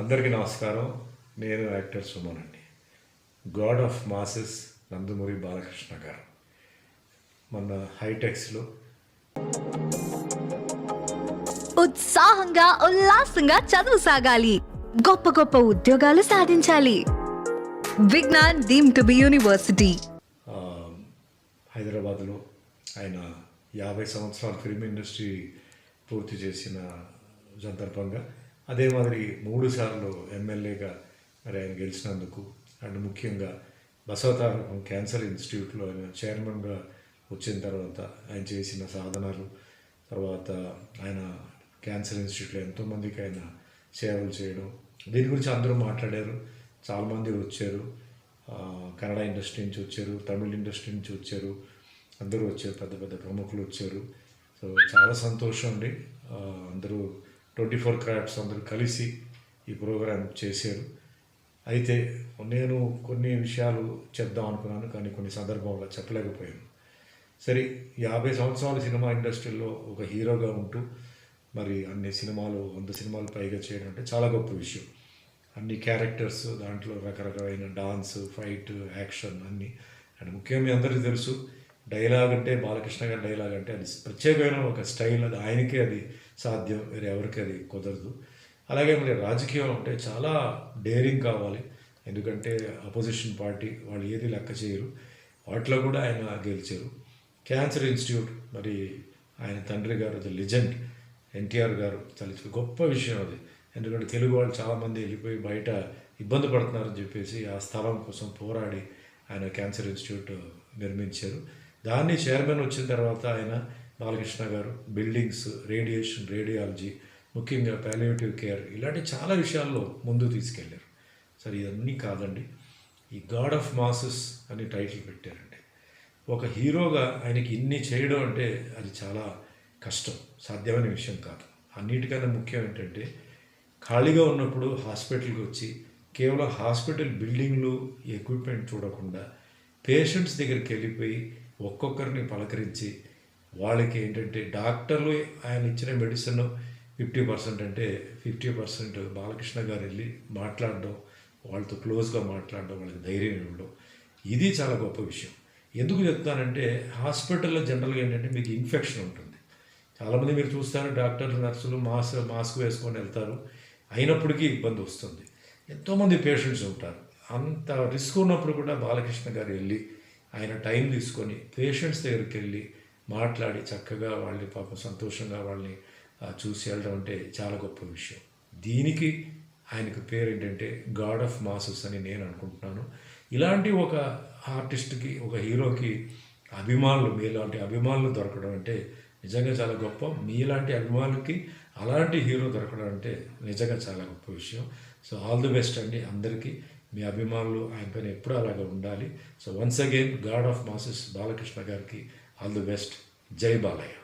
అందరికీ నమస్కారం. నేను యాక్టర్ సుమన్ అండి God of masses Nandamuri Balakrishna గారు. మన హైటెక్స్లో ఉత్సాహంగా ఉల్లాసంగా చదువు సాగాలి. గొప్ప గొప్ప ఉద్యోగాలు సాధించాలి. Vignan deem to be university. హైదరాబాద్లో ఆయన యాభై సంవత్సరాల ఫిల్మ్ ఇండస్ట్రీ పూర్తి చేసిన సందర్భంగా అదే మాదిరి మూడు సార్లు ఎమ్మెల్యేగా మరి ఆయన గెలిచినందుకు అండ్ ముఖ్యంగా బసవతారకం క్యాన్సర్ ఇన్స్టిట్యూట్లో ఆయన చైర్మన్గా వచ్చిన తర్వాత ఆయన చేసిన సాధనలు తర్వాత ఆయన క్యాన్సర్ ఇన్స్టిట్యూట్లో ఎంతోమందికి ఆయన సేవలు చేయడం. దీని గురించి అందరూ మాట్లాడారు. చాలామంది వచ్చారు. కన్నడ ఇండస్ట్రీ నుంచి వచ్చారు తమిళ ఇండస్ట్రీ నుంచి వచ్చారు. అందరూ వచ్చారు పెద్ద పెద్ద ప్రముఖులు వచ్చారు. సో చాలా సంతోషం అండి. అందరూ ట్వంటీ ఫోర్ క్రాఫ్ట్స్ అందరూ కలిసి ఈ ప్రోగ్రాం చేశారు. అయితే నేను కొన్ని విషయాలు చెప్దాం అనుకున్నాను కానీ కొన్ని సందర్భంలో చెప్పలేకపోయాను. సరే యాభై సంవత్సరాల సినిమా ఇండస్ట్రీలో ఒక హీరోగా ఉంటూ మరి అన్ని సినిమాలు వంద సినిమాలు పైగా చేయడం అంటే చాలా గొప్ప విషయం. అన్ని క్యారెక్టర్స్ దాంట్లో రకరకాలైన డాన్స్ ఫైట్ యాక్షన్ అన్నీ. అండ్ ముఖ్యంగా మీ అందరికీ తెలుసు డైలాగ్ అంటే బాలకృష్ణ గారి డైలాగ్ అంటే అది ప్రత్యేకమైన ఒక స్టైల్ అది ఆయనకే అది సాధ్యం వేరే ఎవరికి అది కుదరదు. అలాగే మరి రాజకీయం అంటే చాలా డేరింగ్ కావాలి. ఎందుకంటే అపోజిషన్ పార్టీ వాళ్ళు ఏది లెక్క చేయరు. వాటిలో కూడా ఆయన గెలిచారు. క్యాన్సర్ ఇన్స్టిట్యూట్ మరి ఆయన తండ్రి గారు ద లిజెండ్ ఎన్టీఆర్ గారు చాలా గొప్ప విషయం అది. ఎందుకంటే తెలుగు వాళ్ళు చాలామంది వెళ్ళిపోయి బయట ఇబ్బంది పడుతున్నారని చెప్పేసి ఆ స్థలం కోసం పోరాడి ఆయన క్యాన్సర్ ఇన్స్టిట్యూట్ నిర్మించారు. దాన్ని చైర్మన్ వచ్చిన తర్వాత ఆయన బాలకృష్ణ గారు బిల్డింగ్స్ రేడియేషన్ రేడియాలజీ ముఖ్యంగా పాలియేటివ్ కేర్ ఇలాంటి చాలా విషయాల్లో ముందు తీసుకెళ్ళారు సరే ఇవన్నీ కాదండి. ఈ గాడ్ ఆఫ్ మాసెస్ అని టైటిల్ పెట్టారండి. ఒక హీరోగా ఆయనకి ఇన్ని చేయడం అంటే అది చాలా కష్టం సాధ్యమైన విషయం కాదు. అన్నిటికన్నా ముఖ్యం ఏంటంటే ఖాళీగా ఉన్నప్పుడు హాస్పిటల్కి వచ్చి కేవలం హాస్పిటల్ బిల్డింగ్లు ఎక్విప్మెంట్ చూడకుండా పేషెంట్స్ దగ్గరికి వెళ్ళిపోయి ఒక్కొక్కరిని పలకరించి వాళ్ళకి ఏంటంటే డాక్టర్లు ఆయన ఇచ్చిన మెడిసిన్ ఫిఫ్టీ పర్సెంట్ అంటే ఫిఫ్టీ పర్సెంట్ బాలకృష్ణ గారు వెళ్ళి మాట్లాడడం వాళ్ళతో క్లోజ్గా మాట్లాడడం వాళ్ళకి ధైర్యం ఇవ్వడం. ఇది చాలా గొప్ప విషయం. ఎందుకు చెప్తానంటే హాస్పిటల్లో జనరల్గా ఏంటంటే మీకు ఇన్ఫెక్షన్ ఉంటుంది. చాలామంది మీరు చూస్తారు డాక్టర్లు నర్సులు మాస్క్ మాస్క్ వేసుకొని వెళ్తారు. అయినప్పటికీ ఇబ్బంది వస్తుంది. ఎంతోమంది పేషెంట్స్ ఉంటారు. అంత రిస్క్ ఉన్నప్పుడు కూడా బాలకృష్ణ గారు వెళ్ళి ఆయన టైం తీసుకొని పేషెంట్స్ దగ్గరికి వెళ్ళి మాట్లాడి చక్కగా వాళ్ళని పాపం సంతోషంగా వాళ్ళని చూసి వెళ్ళడం అంటే చాలా గొప్ప విషయం. దీనికి ఆయనకు పేరు ఏంటంటే గాడ్ ఆఫ్ మాసెస్ అని నేను అనుకుంటున్నాను. ఇలాంటి ఒక ఆర్టిస్ట్కి ఒక హీరోకి అభిమానులు మీలాంటి అభిమానులు దొరకడం అంటే నిజంగా చాలా గొప్ప. మీలాంటి అభిమానులకి అలాంటి హీరో దొరకడం అంటే నిజంగా చాలా గొప్ప విషయం. సో ఆల్ ది బెస్ట్ అండి అందరికీ. మీ అభిమానులు ఆయన పైన ఎప్పుడూ అలాగా ఉండాలి. So once again God of masses Balakrishna గారికి ఆల్ ది బెస్ట్ జై బాలయ్య.